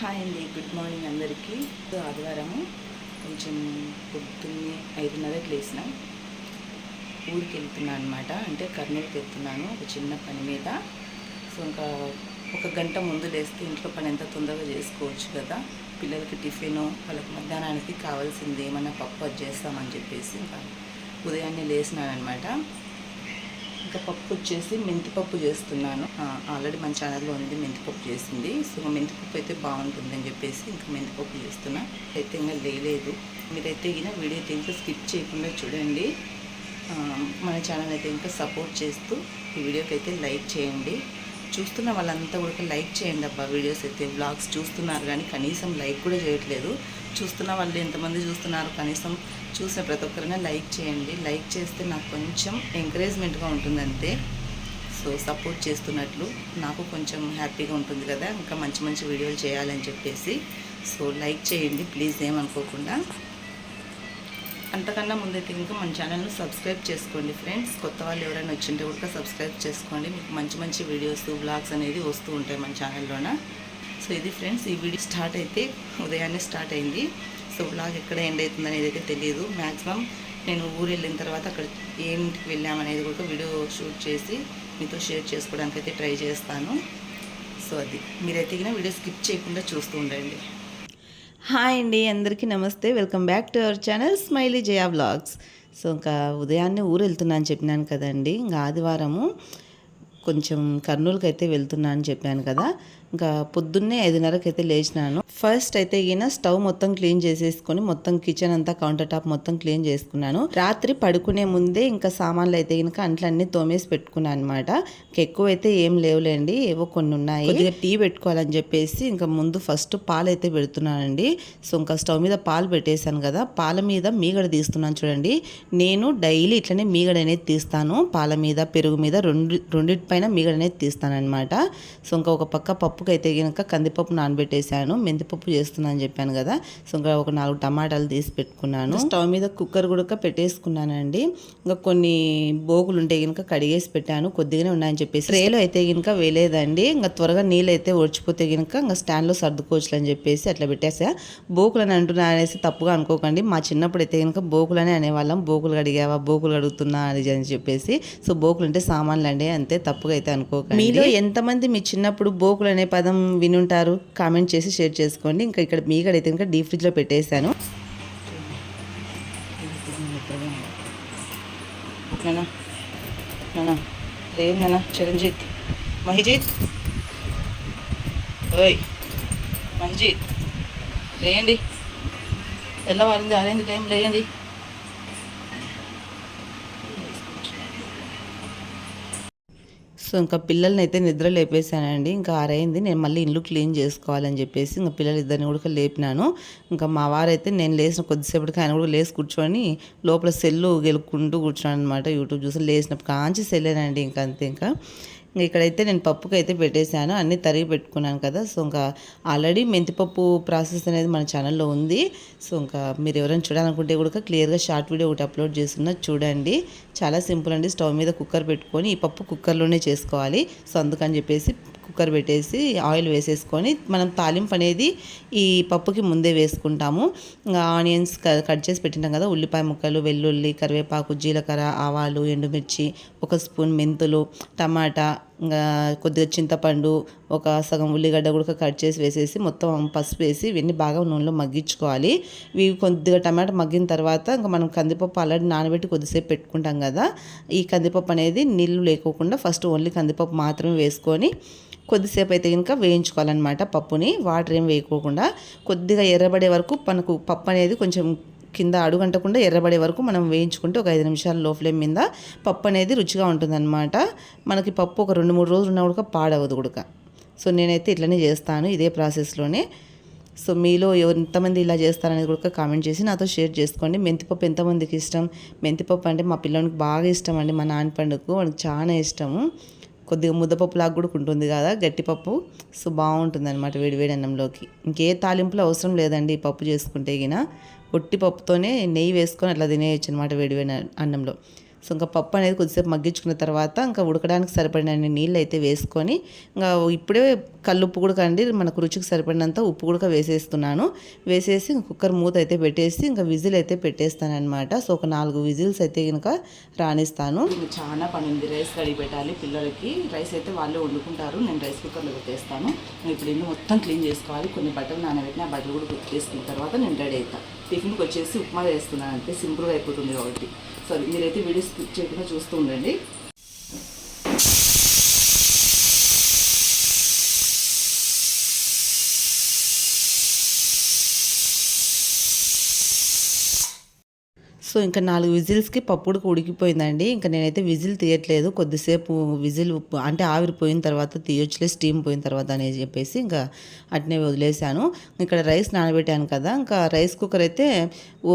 Hi అండి good morning అందరికీ. ఆదివారము. కొంచెం పొద్దున్నే ఐదున్నరకి లేసినాం ఊరికి వెళ్తున్నాను అనమాట అంటే కర్నూలుకి వెళ్తున్నాను ఒక చిన్న పని మీద. సో ఇంకా ఒక గంట ముందు లేస్తే ఇంట్లో పని ఎంత తొందరగా చేసుకోవచ్చు కదా. పిల్లలకి టిఫిన్ వాళ్ళకి మధ్యాహ్నానికి కావాల్సింది ఏమన్నా పప్పు అది చేస్తామని చెప్పేసి ఇంకా ఉదయాన్నే లేసినాను అనమాట ఇంకా పప్పు వచ్చేసి మెంతిపప్పు చేస్తున్నాను. ఆల్రెడీ మన ఛానల్లో ఉంది మెంతిపప్పు చేసింది. సో మెంతిపప్పు అయితే బాగుంటుందని చెప్పేసి ఇంకా మెంతిపప్పు చేస్తున్నా. అయితే ఇంకా లేలేదు. మీరైతే ఇక వీడియో అయితే ఇంకా స్కిప్ చేయకుండా చూడండి. మన ఛానల్ అయితే ఇంకా సపోర్ట్ చేస్తూ ఈ వీడియోకి అయితే లైక్ చేయండి. చూస్తున్న వాళ్ళంతా కూడా లైక్ చేయండి అబ్బా. వీడియోస్ అయితే బ్లాగ్స్ చూస్తున్నారు కానీ కనీసం లైక్ కూడా చేయట్లేదు. చూస్తున్న వాళ్ళు ఎంతమంది చూస్తున్నారు? కనీసం చూసిన ప్రతి ఒక్కరైనా లైక్ చేయండి. లైక్ చేస్తే నాకు కొంచెం ఎంకరేజ్మెంట్గా ఉంటుంది అంతే సో సపోర్ట్ చేస్తున్నట్లు నాకు కొంచెం హ్యాపీగా ఉంటుంది కదా. ఇంకా మంచి మంచి వీడియోలు చేయాలని చెప్పేసి. సో లైక్ చేయండి. ప్లీజ్ ఏమనుకోకుండా. అంతకన్నా ముందైతే ఇంకా మన ఛానల్ను సబ్స్క్రైబ్ చేసుకోండి ఫ్రెండ్స్. కొత్త వాళ్ళు ఎవరైనా వచ్చింటే కూడా సబ్స్క్రైబ్ చేసుకోండి. మీకు మంచి మంచి వీడియోస్ బ్లాగ్స్ అనేది వస్తూ ఉంటాయి మన ఛానల్లోన. సో ఇది ఫ్రెండ్స్ ఈ వీడియో స్టార్ట్ అయితే ఉదయాన్నే స్టార్ట్ అయింది. సో బ్లాగ్ ఎక్కడ ఎండ్ అవుతుంది అనేది అయితే తెలియదు మ్యాక్సిమం నేను ఊరు వెళ్ళిన తర్వాత అక్కడ ఏంటికి వెళ్ళామనేది కూడా వీడియో షూట్ చేసి మీతో షేర్ చేసుకోవడానికి అయితే ట్రై చేస్తాను. సో అది. మీరైతే ఇక వీడియో స్కిప్ చేయకుండా చూస్తూ ఉండండి. హాయ్ అండి అందరికీ నమస్తే. Welcome back to our channel smiley Jaya blogs so ఇంకా ఉదయాన్నే ఊరు వెళ్తున్నాను చెప్పినాను కదండి. ఇంకా ఆదివారము కొంచెం కర్నూలుకి అయితే వెళ్తున్నా అని చెప్పాను కదా. ఇంకా పొద్దున్నే ఐదున్నరకి అయితే లేచినాను. ఫస్ట్ అయితే ఈయన స్టవ్ మొత్తం క్లీన్ చేసేసుకొని మొత్తం కిచెన్ అంతా కౌంటర్ టాప్ మొత్తం క్లీన్ చేసుకున్నాను. రాత్రి పడుకునే ముందే ఇంకా సామాన్లు అయితే కనుక అంట్లన్నీ తోమేసి పెట్టుకున్నాను అనమాట ఎక్కువ అయితే ఏం లేవులేండి ఏవో కొన్ని ఉన్నాయి. టీ పెట్టుకోవాలని చెప్పేసి ఇంకా ముందు ఫస్ట్ పాలు అయితే పెడుతున్నానండి. సో ఇంకా స్టవ్ మీద పాలు పెట్టేశాను కదా పాల మీద మీగడ తీస్తున్నాను చూడండి. నేను డైలీ ఇట్లనే మీగడ అనేది తీస్తాను. పాల మీద పెరుగు మీద రెండు రెండింటి పైన మీగడ అనేది తీస్తాను అనమాట సో ఇంకా ఒక పక్క పప్పు పప్పుకి అయితే కనుక కందిపప్పు నానబెట్టేశాను. మెంతిపప్పు చేస్తున్నాను అని చెప్పాను కదా. సో ఇంకా ఒక నాలుగు టమాటాలు తీసి పెట్టుకున్నాను. స్టవ్ మీద కుక్కర్ కూడా పెట్టేసుకున్నానండి. ఇంకా కొన్ని బోగులు ఉంటే కనుక కడిగేసి పెట్టాను. కొద్దిగానే ఉన్నాయని చెప్పేసి. రేలో అయితే కనుక వేలేదండి ఇంకా త్వరగా నీళ్ళు అయితే ఒడిచిపోతే కనుక ఇంకా స్టాండ్లో సర్దుకోవచ్చు అని చెప్పేసి అట్లా పెట్టేసా. బోకులు అని అంటున్నా అనేసి తప్పుగా అనుకోకండి. మా చిన్నప్పుడు అయితే కనుక బోకులనే అనేవాళ్ళం. బోకులు కడిగావా? బోకులు కడుగుతున్నా అని అని చెప్పేసి. సో బోకులు అంటే సామాన్లు అండి అంతే తప్పుగా అయితే అనుకోకండి. మీలో ఎంతమంది మీ చిన్నప్పుడు బోకులు అనే పదం వినుంటారు కామెంట్ చేసి షేర్ చేసుకోండి. ఇంకా ఇక్కడ మీ అయితే ఇంకా డీప్ ఫ్రిడ్జ్లో పెట్టేశాను. నానా నానా లేదు నానా ఓయ్ మహిజీత్. లేయండి. తెల్లవారింది ఆరేంది టైం లేయండి. సో ఇంకా పిల్లల్ని అయితే నిద్ర లేపేశానండి. ఇంకా ఆరైంది. నేను మళ్ళీ ఇల్లు క్లీన్ చేసుకోవాలని చెప్పేసి ఇంకా పిల్లలు ఇద్దరిని కూడా లేపినాను. ఇంకా మా వారైతే నేను లేచిన కొద్దిసేపటికి ఆయన కూడా లేచి కూర్చొని లోపల సెల్లు గెలుక్కుంటూ కూర్చున్నాను అనమాట యూట్యూబ్ చూసి. లేచినప్పుడు కాంచి సెల్లేనండి ఇంకా అంతే ఇంకా. ఇక్కడైతే నేను పప్పుకి అయితే పెట్టేశాను అన్నీ తరిగి పెట్టుకున్నాను కదా. సో ఇంకా ఆల్రెడీ మెంతిపప్పు ప్రాసెస్ అనేది మన ఛానల్లో ఉంది. సో ఇంకా మీరు ఎవరైనా చూడాలనుకుంటే కూడా క్లియర్గా షార్ట్ వీడియో ఒకటి అప్లోడ్ చేస్తున్నా చూడండి. చాలా సింపుల్ అండి. స్టవ్ మీద కుక్కర్ పెట్టుకొని ఈ పప్పు కుక్కర్లోనే చేసుకోవాలి. సో అందుకని చెప్పేసి కుక్కర్ పెట్టేసి ఆయిల్ వేసేసుకొని మనం తాలింపు అనేది ఈ పప్పుకి ముందే వేసుకుంటాము. ఆనియన్స్ కట్ చేసి పెట్టింటాం కదా. ఉల్లిపాయ ముక్కలు వెల్లుల్లి కరివేపాకు జీలకర్ర ఆవాలు ఎండుమిర్చి ఒక స్పూన్ మెంతులు టమాటా ఇంకా కొద్దిగా చింతపండు ఒక సగం ఉల్లిగడ్డ కూడా కట్ చేసి వేసేసి మొత్తం పసుపు వేసి ఇవన్నీ బాగా నూనెలో మగ్గించుకోవాలి. ఇవి కొద్దిగా టమాటా మగ్గిన తర్వాత ఇంకా మనం కందిపప్పు ఆల్రెడీ నానబెట్టి కొద్దిసేపు పెట్టుకుంటాం కదా. ఈ కందిపప్పు అనేది నీళ్ళు లేకోకుండా ఫస్ట్ ఓన్లీ కందిపప్పు మాత్రమే వేసుకొని కొద్దిసేపు అయితే కనుక వేయించుకోవాలన్నమాట పప్పుని. వాటర్ ఏం వేయకోకుండా కొద్దిగా ఎర్రబడే వరకు మనకు పప్పు అనేది కొంచెం కింద అడుగంటకుండా ఎర్రబడే వరకు మనం వేయించుకుంటే ఒక ఐదు నిమిషాలు లో ఫ్లేమ్ మీద పప్పు అనేది రుచిగా ఉంటుందన్నమాట. మనకి పప్పు ఒక రెండు మూడు రోజులు ఉన్న కూడా పాడవదు కూడా సో నేనైతే ఇట్లనే చేస్తాను ఇదే ప్రాసెస్లోనే సో మీలో ఎంతమంది ఇలా చేస్తారనేది కూడా కామెంట్ చేసి నాతో షేర్ చేసుకోండి. మెంతిపప్పు ఎంతమందికి ఇష్టం? మెంతిపప్పు అంటే మా పిల్లలకి బాగా ఇష్టం అండి. మా నాన్న పండుగకు వాడికి చాలా ఇష్టము. కొద్దిగా ముద్దపప్పు లాగా కూడా ఉంటుంది కదా గట్టిపప్పు. సో బాగుంటుంది అనమాట వేడివేడి అన్నంలోకి. ఇంకే తాలింపులు అవసరం లేదండి ఈ పప్పు చేసుకుంటే గిన. పొట్టి పప్పుతోనే నెయ్యి వేసుకొని అట్లా తినేయచ్చు అనమాట వేడివేడి అన్నంలో. సో ఇంకా పప్పు అనేది కొద్దిసేపు మగ్గించుకున్న తర్వాత ఇంకా ఉడకడానికి సరిపడిన నీళ్ళు అయితే వేసుకొని ఇంకా ఇప్పుడే కల్లుప్పు కూడా కండి మనకు రుచికి సరిపడినంత ఉప్పు కూడా వేసేస్తున్నాను. వేసేసి కుక్కర్ మూత అయితే పెట్టేసి ఇంకా విజిల్ అయితే పెట్టేస్తానమాట సో ఒక నాలుగు విజిల్స్ అయితే కనుక రాణిస్తాను. చాలా పని ఉంది. రైస్ కడిగి పెట్టాలి పిల్లలకి. రైస్ అయితే వాళ్ళే వండుకుంటారు. నేను రైస్ కుక్కర్లో పెట్టేస్తాను. ఇప్పుడు ఇల్లు మొత్తం క్లీన్ చేసుకోవాలి. కొన్ని బట్టలు నానబెట్టిన ఆ బట్టలు కూడా చేసుకున్న తర్వాత నేను రెడీ అవుతాను టిఫిన్కి వచ్చేసి ఉప్మా చేస్తున్నాను అంటే సింపుల్గా అయిపోతుంది కాబట్టి. సారీ మీరైతే వీడియో స్కిప్ చేయకుండా చూస్తూ ఉండండి. సో ఇంకా నాలుగు విజిల్స్కి పప్పుడుకు ఉడికిపోయిందండి. ఇంకా నేనైతే విజిల్ తీయట్లేదు. కొద్దిసేపు విజిల్ అంటే ఆవిరిపోయిన తర్వాత తీయొచ్చులే స్టీమ్ పోయిన తర్వాత అని చెప్పేసి ఇంకా అట్నే వదిలేశాను. ఇక్కడ రైస్ నానబెట్టాను కదా ఇంకా రైస్ కుక్కర్ అయితే ఓ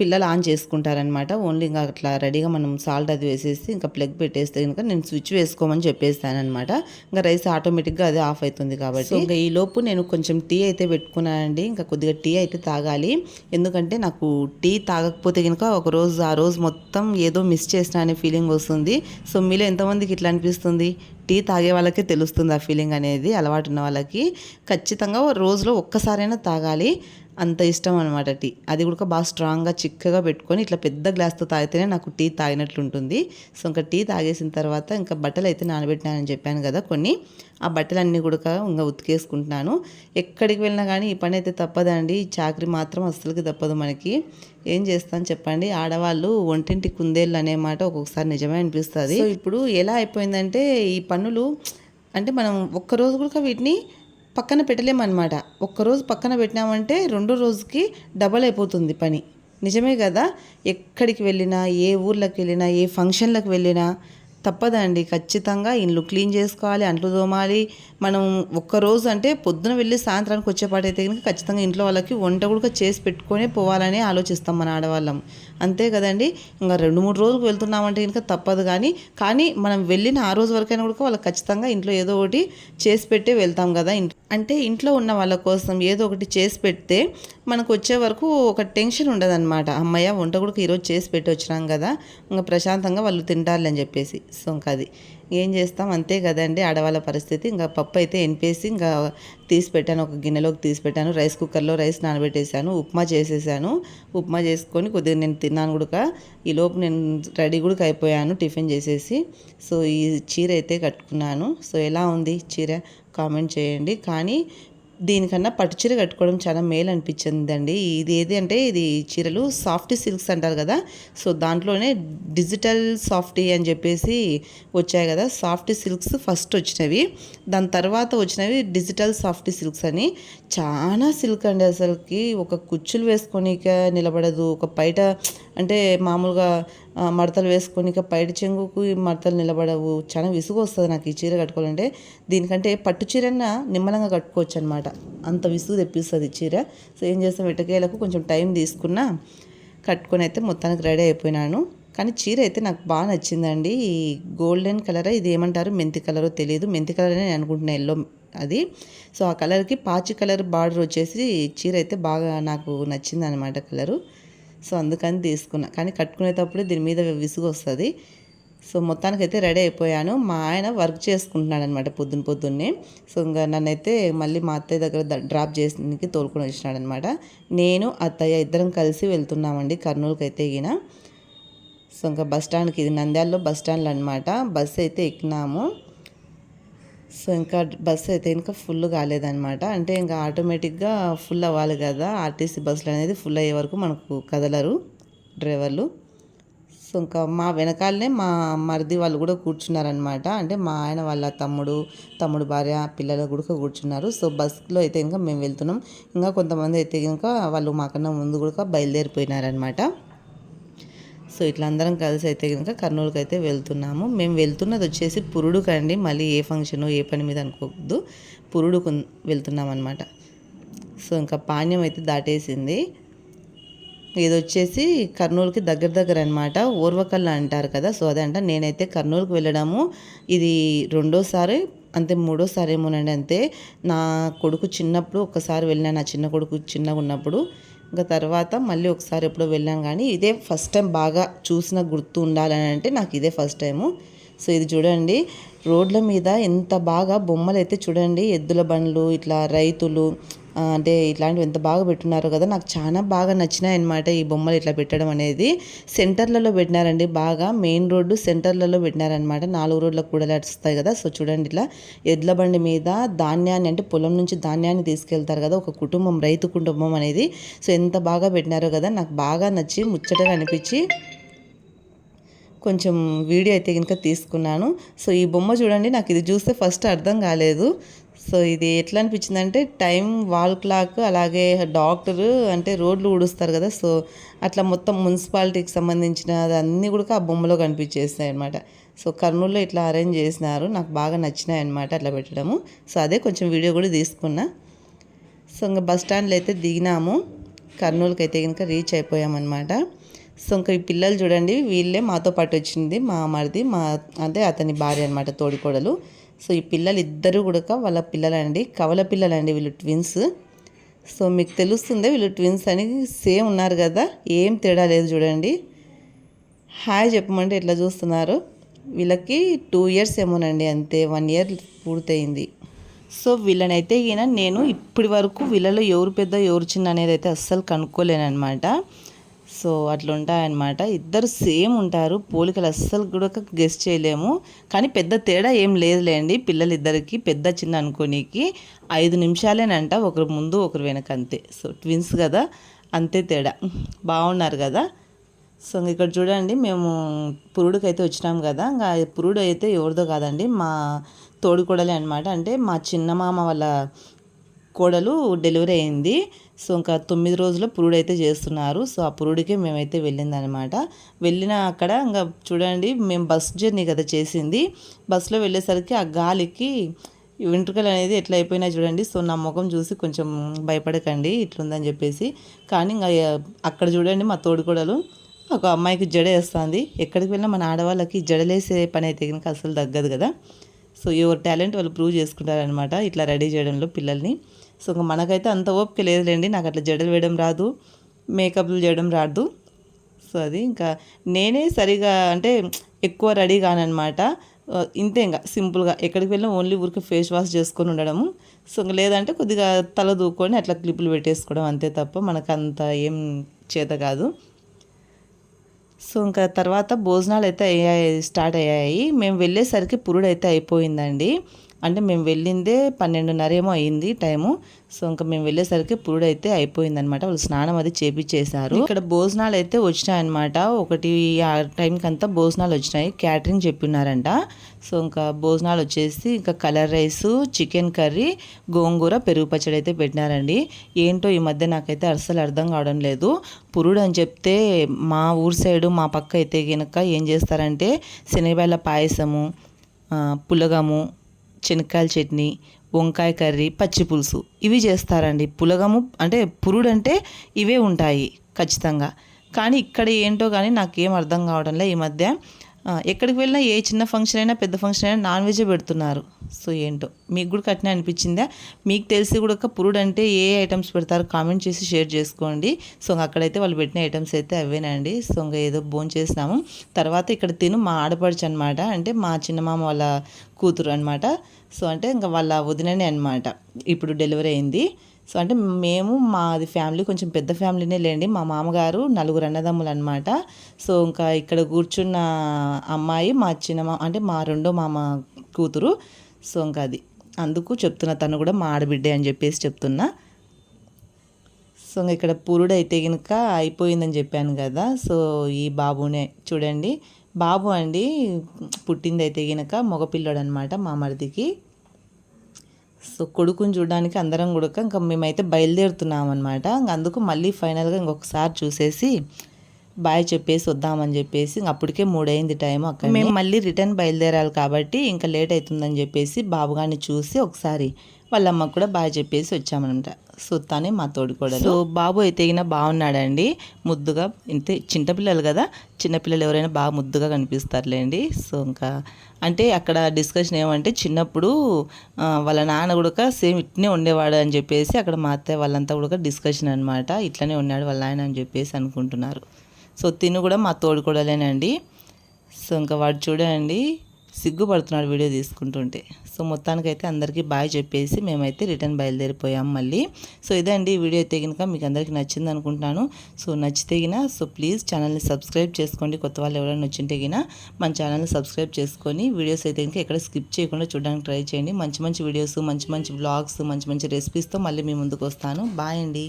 పిల్లలు ఆన్ చేసుకుంటారనమాట ఓన్లీ ఇంకా అట్లా రెడీగా మనం సాల్ట్ అది వేసేసి ఇంకా ప్లగ్ పెట్టేస్తే కనుక నేను స్విచ్ వేసుకోమని చెప్పేస్తాను అనమాట ఇంకా రైస్ ఆటోమేటిక్గా అది ఆఫ్ అవుతుంది కాబట్టి. ఇంకా ఈ లోపు నేను కొంచెం టీ అయితే పెట్టుకున్నానండి. ఇంకా కొద్దిగా టీ అయితే తాగాలి. ఎందుకంటే నాకు టీ తాగకపోతే కనుక ఒక రోజు ఆ రోజు మొత్తం ఏదో మిస్ చేసిన అనే ఫీలింగ్ వస్తుంది. సో మీలో ఎంతమందికి ఇట్లా అనిపిస్తుంది? టీ తాగే వాళ్ళకే తెలుస్తుంది ఆ ఫీలింగ్ అనేది అలవాటు ఉన్న వాళ్ళకి. ఖచ్చితంగా రోజులో ఒక్కసారైనా తాగాలి. అంత ఇష్టం అనమాట టీ. అది కూడా బాగా స్ట్రాంగ్గా చిక్కగా పెట్టుకొని ఇట్లా పెద్ద గ్లాస్తో తాగితేనే నాకు టీ తాగినట్లు ఉంటుంది సో ఇంకా టీ తాగేసిన తర్వాత ఇంకా బట్టలు అయితే నానబెట్టినానని చెప్పాను కదా కొన్ని. ఆ బట్టలన్నీ కూడా ఇంకా ఉతికేసుకుంటున్నాను. ఎక్కడికి వెళ్ళినా కానీ ఈ పని అయితే తప్పదండి. ఈ చాకరీ మాత్రం అస్సలకి తప్పదు మనకి. ఏం చేస్తాను చెప్పండి? ఆడవాళ్ళు ఒంటింటి కుందేళ్ళు అనే మాట ఒక్కొక్కసారి నిజమే అనిపిస్తుంది. ఇప్పుడు ఎలా అయిపోయిందంటే ఈ పనులు అంటే మనం ఒక్కరోజు కూడా వీటిని పక్కన పెట్టలేమన్నమాట. ఒక్కరోజు పక్కన పెట్టినామంటే రెండో రోజుకి డబల్ అయిపోతుంది పని. నిజమే కదా? ఎక్కడికి వెళ్ళినా ఏ ఊర్లోకి వెళ్ళినా ఏ ఫంక్షన్లకు వెళ్ళినా తప్పదండి. ఖచ్చితంగా ఇండ్లు క్లీన్ చేసుకోవాలి అంట్లు తోమాలి. మనం ఒక్కరోజు అంటే పొద్దున వెళ్ళి సాయంత్రానికి వచ్చేపాటైతే కనుక ఖచ్చితంగా ఇంట్లో వాళ్ళకి వంట కూడా చేసి పెట్టుకొని పోవాలని ఆలోచిస్తాం మన ఆడవాళ్ళం. అంతే కదండి. ఇంకా రెండు మూడు రోజులకు వెళ్తున్నామంటే ఇంకా తప్పదు కానీ కానీ మనం వెళ్ళిన ఆ రోజు వరకైనా కూడా వాళ్ళకి ఖచ్చితంగా ఇంట్లో ఏదో ఒకటి చేసి పెట్టే వెళ్తాం కదా అంటే ఇంట్లో ఉన్న వాళ్ళ కోసం ఏదో ఒకటి చేసి పెడితే మనకు వచ్చే వరకు ఒక టెన్షన్ ఉండదన్నమాట. అమ్మయ్య వంట కూడా ఈరోజు చేసి పెట్టి వచ్చినాం కదా ఇంకా ప్రశాంతంగా వాళ్ళు తింటారులే అని చెప్పేసి. సో ఇంకా అది. ఏం చేస్తాం? అంతే కదండి ఆడవాళ్ళ పరిస్థితి. ఇంకా పప్పు అయితే ఎనిపేసి ఇంకా తీసి పెట్టాను. ఒక గిన్నెలోకి తీసి పెట్టాను. రైస్ కుక్కర్లో రైస్ నానబెట్టేశాను. ఉప్మా చేసేసాను. ఉప్మా చేసుకొని కొద్దిగా నేను తిన్నాను కూడా. ఈ లోపు నేను రెడీ కూడా అయిపోయాను. టిఫిన్ చేసేసి. సో ఈ చీర అయితే కట్టుకున్నాను. సో ఎలా ఉంది చీర? కామెంట్ చేయండి. కానీ దీనికన్నా పట్టు చీర కట్టుకోవడం చాలా మేలు అనిపించిందండి. ఇది ఏది అంటే ఇది చీరలు సాఫ్ట్ సిల్క్స్ అంటారు కదా. సో దాంట్లోనే డిజిటల్ సాఫ్టీ అని చెప్పేసి వచ్చాయి కదా. సాఫ్ట్ సిల్క్స్ ఫస్ట్ వచ్చినవి. దాని తర్వాత వచ్చినవి డిజిటల్ సాఫ్ట్ సిల్క్స్ అని. చాలా సిల్క్ అండి అసలుకి. ఒక కుచ్చులు వేసుకొని నిలబడదు. ఒక బయట అంటే మామూలుగా మడతలు వేసుకొని ఇక పైడి చెంగుకు మడతలు నిలబడవు. చాలా విసుగు వస్తుంది నాకు ఈ చీర కట్టుకోవాలంటే. దీనికంటే పట్టు చీరన్న నిమ్మలంగా కట్టుకోవచ్చు అనమాట అంత విసుగు తెప్పిస్తుంది చీర. సో ఏం చేస్తాం? ఎటకేలకు కొంచెం టైం తీసుకున్నా కట్టుకొని అయితే మొత్తానికి రెడీ అయిపోయినాను. కానీ చీర అయితే నాకు బాగా నచ్చిందండి. ఈ గోల్డెన్ కలర్ ఇది ఏమంటారు? మెంతి కలరో తెలియదు మెంతి కలర్ అని నేను అనుకుంటున్నాను ఎల్లో అది. సో ఆ కలర్కి పాచి కలర్ బార్డర్ వచ్చేసి చీర అయితే బాగా నాకు నచ్చింది అనమాట కలరు. సో అందుకని తీసుకున్నా. కానీ కట్టుకునేటప్పుడు దీని మీద విసుగు వస్తుంది. సో మొత్తానికైతే రెడీ అయిపోయాను. మా ఆయన వర్క్ చేసుకుంటున్నాడు అనమాట పొద్దున్న. పొద్దున్నే సో ఇంకా నన్నైతే మళ్ళీ మా అత్తయ్య దగ్గర డ్రాప్ చేసి తోలుకొని వచ్చినాడు అనమాట నేను అత్తయ్య ఇద్దరం కలిసి వెళ్తున్నామండి కర్నూలుకి అయితే ఈయన. సో ఇంకా బస్ స్టాండ్కి ఇది నంద్యాలలో బస్ స్టాండ్లు అనమాట బస్సు అయితే ఎక్కినాము. సో ఇంకా బస్సు అయితే ఇంకా ఫుల్ కాలేదనమాట అంటే ఇంకా ఆటోమేటిక్గా ఫుల్ అవ్వాలి కదా. ఆర్టీసీ బస్సులు అనేది ఫుల్ అయ్యే వరకు మనకు కదలరు డ్రైవర్లు. సో ఇంకా మా వెనకాలనే మా మరిది వాళ్ళు కూడా కూర్చున్నారనమాట అంటే మా ఆయన వాళ్ళ తమ్ముడు తమ్ముడు భార్య పిల్లలు కూడా కూర్చున్నారు. సో బస్సులో అయితే ఇంకా మేము వెళ్తున్నాం. ఇంకా కొంతమంది అయితే ఇంకా వాళ్ళు మాకన్నా ముందు కూడా బయలుదేరిపోయినారనమాట సో ఇట్లా అందరం కలిసి అయితే కనుక కర్నూలుకి అయితే వెళ్తున్నాము. మేము వెళ్తున్నది వచ్చేసి పురుడుకు అండి. మళ్ళీ ఏ ఫంక్షన్ ఏ పని మీద అనుకోవద్దు. పురుడుకు వెళ్తున్నాం అనమాట సో ఇంకా పాణ్యం అయితే దాటేసింది. ఇది వచ్చేసి కర్నూలుకి దగ్గర దగ్గర అనమాట ఓర్వకల్ల అంటారు కదా. సో అదే అంట. నేనైతే కర్నూలుకి వెళ్ళడము. ఇది రెండోసారి అంతే మూడోసారి ఏమోనండి అంతే. నా కొడుకు చిన్నప్పుడు ఒకసారి వెళ్ళిన నా చిన్న కొడుకు చిన్నగా ఉన్నప్పుడు ఇంకా తర్వాత మళ్ళీ ఒకసారి ఎప్పుడో వెళ్ళాం కానీ ఇదే ఫస్ట్ టైం బాగా చూసిన గుర్తు ఉండాలని అంటే నాకు ఇదే ఫస్ట్ టైము సో ఇది చూడండి రోడ్ల మీద ఎంత బాగా బొమ్మలు అయితే చూడండి ఎద్దుల బండ్లు ఇట్లా రైతులు అంటే ఇట్లాంటివి ఎంత బాగా పెట్టున్నారు కదా నాకు చాలా బాగా నచ్చినాయి అనమాట ఈ బొమ్మలు ఇట్లా పెట్టడం అనేది. సెంటర్లలో పెట్టినారండి బాగా మెయిన్ రోడ్డు సెంటర్లలో పెట్టినారనమాట నాలుగు రోడ్లకు కూడా నడుస్తాయి కదా సో చూడండి ఇట్లా ఎడ్ల బండి మీద ధాన్యాన్ని అంటే పొలం నుంచి ధాన్యాన్ని తీసుకెళ్తారు కదా ఒక కుటుంబం రైతు కుటుంబం అనేది. సో ఎంత బాగా పెట్టినారో కదా నాకు బాగా నచ్చి ముచ్చటగా అనిపించి కొంచెం వీడియో అయితే కనుక తీసుకున్నాను. సో ఈ బొమ్మ చూడండి నాకు ఇది చూస్తే ఫస్ట్ అర్థం కాలేదు. సో ఇది ఎట్లా అనిపించింది అంటే టైం వాల్ క్లాక్ అలాగే డాక్టరు అంటే రోడ్లు ఊడుస్తారు కదా సో అట్లా మొత్తం మున్సిపాలిటీకి సంబంధించిన అన్నీ కూడా ఆ బొమ్మలో కనిపించేస్తాయి అనమాట సో కర్నూలులో ఇట్లా అరేంజ్ చేసినారు నాకు బాగా నచ్చినాయి అనమాట అట్లా పెట్టడము. సో అదే కొంచెం వీడియో కూడా తీసుకున్నా. సో ఇంకా బస్ స్టాండ్లో అయితే దిగినాము కర్నూలుకి అయితే కనుక రీచ్ అయిపోయామన్నమాట సో ఇంకా ఈ పిల్లలు చూడండి వీళ్ళే మాతో పాటు వచ్చింది మా మరిది మా అంటే అతని భార్య అనమాట తోడికోడలు. సో ఈ పిల్లలు ఇద్దరు కూడా వాళ్ళ పిల్లలండి కవల పిల్లలండి వీళ్ళు ట్విన్స్ సో మీకు తెలుస్తుంది వీళ్ళు ట్విన్స్ అని సేమ్ ఉన్నారు కదా ఏం తేడా లేదు చూడండి. హాయ్ చెప్పమంటే ఎట్లా చూస్తున్నారు? వీళ్ళకి టూ ఇయర్స్ ఏమోనండి అంతే వన్ ఇయర్ పూర్తయింది. సో వీళ్ళనైతే ఈయన నేను ఇప్పటి వరకు వీళ్ళలో ఎవరు పెద్ద ఎవరు చిన్న అనేది అయితే అస్సలు కనుక్కోలేనమాట సో అట్లా ఉంటాయన్నమాట ఇద్దరు సేమ్ ఉంటారు. పోలికలు అస్సలు కూడా గెస్ట్ చేయలేము. కానీ పెద్ద తేడా ఏం లేదులేండి. పిల్లలిద్దరికి పెద్ద చిన్న అనుకోనికి ఐదు నిమిషాలేనంట. ఒకరు ముందు ఒకరు వెనక అంతే. సో ట్విన్స్ కదా అంతే తేడా. బాగున్నారు కదా. సో ఇక్కడ చూడండి మేము పురుడుకి అయితే వచ్చినాం కదా. ఇంకా పురుడు అయితే ఎవరిదో కాదండి. మా తోడుకోడలే అనమాట అంటే మా చిన్న మామ వాళ్ళ కోడలు డెలివరీ అయింది. సో ఇంకా తొమ్మిది రోజులు పురుడు అయితే చేస్తున్నారు. సో ఆ పురుడికే మేమైతే వెళ్ళిందనమాట వెళ్ళిన అక్కడ ఇంకా చూడండి మేము బస్ జర్నీ కదా చేసింది. బస్సులో వెళ్ళేసరికి ఆ గాలికి వెంట్రుకలు అనేది ఎట్లా అయిపోయినా చూడండి. సో నా ముఖం చూసి కొంచెం భయపడకండి ఇట్లుందని చెప్పేసి. కానీ ఇంకా అక్కడ చూడండి మా తోడుకోడలు ఒక అమ్మాయికి జడ వేస్తుంది. ఎక్కడికి వెళ్ళినా మన ఆడవాళ్ళకి జడలేసే పని అయితే కనుక అసలు తగ్గదు కదా. సో ఎవరు టాలెంట్ వాళ్ళు ప్రూవ్ చేసుకుంటారనమాట ఇట్లా రెడీ చేయడంలో పిల్లల్ని. సో ఇంకా మనకైతే అంత ఓపిక లేదులేండి. నాకు అట్లా జడలు వేయడం రాదు. మేకప్లు చేయడం రాదు. సో అది ఇంకా నేనే సరిగా అంటే ఎక్కువ రెడీ కానమాట ఇంతే ఇంకా సింపుల్గా ఎక్కడికి వెళ్ళినా ఓన్లీ ఊరికి ఫేస్ వాష్ చేసుకొని ఉండడము. సో ఇంకా లేదంటే కొద్దిగా తల దూకొని అట్లా క్లిప్పులు పెట్టేసుకోవడం అంతే తప్ప మనకు అంత ఏం చేత కాదు. సో ఇంకా తర్వాత భోజనాలు అయితే అయ్యాయి స్టార్ట్ అయ్యాయి. మేము వెళ్ళేసరికి పురుడు అయితే అయిపోయిందండి. అంటే మేము వెళ్ళిందే పన్నెండున్నర ఏమో అయింది టైము. సో ఇంకా మేము వెళ్ళేసరికి పురుడు అయితే అయిపోయిందనమాట. వాళ్ళు స్నానం అది చేపించేశారు ఇక్కడ భోజనాలు అయితే వచ్చినాయన్నమాట ఒకటి ఆ టైంకి అంతా భోజనాలు వచ్చినాయి క్యాటరింగ్ చెప్పినారంట సో ఇంకా భోజనాలు వచ్చేసి ఇంకా కలర్ రైస్ చికెన్ కర్రీ గోంగూర పెరుగు పచ్చడి అయితే పెట్టినారండి. ఏంటో ఈ మధ్య నాకైతే అసలు అర్థం కావడం లేదు. పురుడు అని చెప్తే మా ఊరు సైడు మా పక్క అయితే కనుక ఏం చేస్తారంటే శనగబెల్ల పాయసము పులగము శనక్కాయల చట్నీ వంకాయ కర్రీ పచ్చి పులుసు. ఇవి చేస్తారండి. పులగము అంటే పురుడు అంటే ఇవే ఉంటాయి ఖచ్చితంగా. కానీ ఇక్కడ ఏంటో కానీ నాకేం అర్థం కావడంలే ఈ మధ్య. ఎక్కడికి వెళ్ళినా ఏ చిన్న ఫంక్షన్ అయినా పెద్ద ఫంక్షన్ అయినా నాన్ వెజ్ పెడుతున్నారు. సో ఏంటో? మీకు కూడా కట్టిన అనిపించిందా? మీకు తెలిసి కూడా ఒక పురుడు అంటే ఏ ఐటమ్స్ పెడతారు కామెంట్ చేసి షేర్ చేసుకోండి. సో అక్కడైతే వాళ్ళు పెట్టిన ఐటమ్స్ అయితే అవేనండి. సో ఇంకా ఏదో భోజనం చేసినాము. తర్వాత ఇక్కడ తిను మా ఆడపడుచు అనమాట అంటే మా చిన్నమామ వాళ్ళ కూతురు అనమాట సో అంటే ఇంకా వాళ్ళ వదిననే అనమాట ఇప్పుడు డెలివరీ అయింది. సో అంటే మేము మాది ఫ్యామిలీ కొంచెం పెద్ద ఫ్యామిలీనే లేండి. మా మామగారు నలుగురు అన్నదమ్ములు అనమాట సో ఇంకా ఇక్కడ కూర్చున్న అమ్మాయి మా చిన్న అంటే మా రెండో మామ కూతురు. సో ఇంకా అది అందుకు చెప్తున్నా తను కూడా మా ఆడబిడ్డే అని చెప్పేసి చెప్తున్నా. సో ఇంకా ఇక్కడ పురుడు అయితే కనుక అయిపోయిందని చెప్పాను కదా సో ఈ బాబునే చూడండి. బాబు అండి పుట్టింది అయితే కనుక మగపిల్లడు అనమాట మా మరిదికి. సో కొడుకుని చూడడానికి అందరం కూడా ఇంకా మేమైతే బయలుదేరుతున్నాం అనమాట అందుకు మళ్ళీ ఫైనల్గా ఇంకొకసారి చూసేసి బాయ్ చెప్పేసి వద్దామని చెప్పేసి అప్పటికే మూడైంది టైం అక్కడ మేము మళ్ళీ రిటర్న్ బయలుదేరాలి కాబట్టి ఇంకా లేట్ అవుతుందని చెప్పేసి బాబుగారిని చూసి ఒకసారి వాళ్ళమ్మ కూడా బాయ్ చెప్పేసి వచ్చామనమాట సో మా మా తోడుకోడలు సో బాబు అయితే బాగున్నాడండి. ముద్దుగా ఇంతే చిన్నపిల్లలు కదా. చిన్నపిల్లలు ఎవరైనా బాగా ముద్దుగా కనిపిస్తారులేండి. సో ఇంకా అంటే అక్కడ డిస్కషన్ ఏమంటే చిన్నప్పుడు వాళ్ళ నాన్న కూడా సేమ్ ఇట్నే ఉండేవాడు అని చెప్పేసి అక్కడ మా అత్తయ్య వాళ్ళంతా కూడా డిస్కషన్ అనమాట ఇట్లనే ఉన్నాడు వాళ్ళ ఆయన అని చెప్పేసి అనుకుంటున్నారు. సో తిను కూడా మా తోడుకోడలేనండి సో ఇంకా వాడు చూడండి సిగ్గుపడుతున్నాడు వీడియో తీసుకుంటుంటే. సో మొత్తానికైతే అందరికీ బాయ్ చెప్పేసి మేమైతే రిటర్న్ బయలుదేరిపోయాం మళ్ళీ. సో ఇదండి ఈ వీడియో అయితే కనుక మీకు అందరికీ నచ్చింది అనుకుంటున్నాను. సో నచ్చితే గిన సో ప్లీజ్ ఛానల్ని సబ్స్క్రైబ్ చేసుకోండి. కొత్త వాళ్ళు ఎవరైనా వచ్చింటే గిన మన ఛానల్ని సబ్స్క్రైబ్ చేసుకొని వీడియోస్ అయితే కనుక ఎక్కడ స్కిప్ చేయకుండా చూడడానికి ట్రై చేయండి. మంచి మంచి వీడియోస్ మంచి మంచి బ్లాగ్స్ మంచి మంచి రెసిపీస్తో మళ్ళీ మీ ముందుకు వస్తాను. బాయ్ అండి.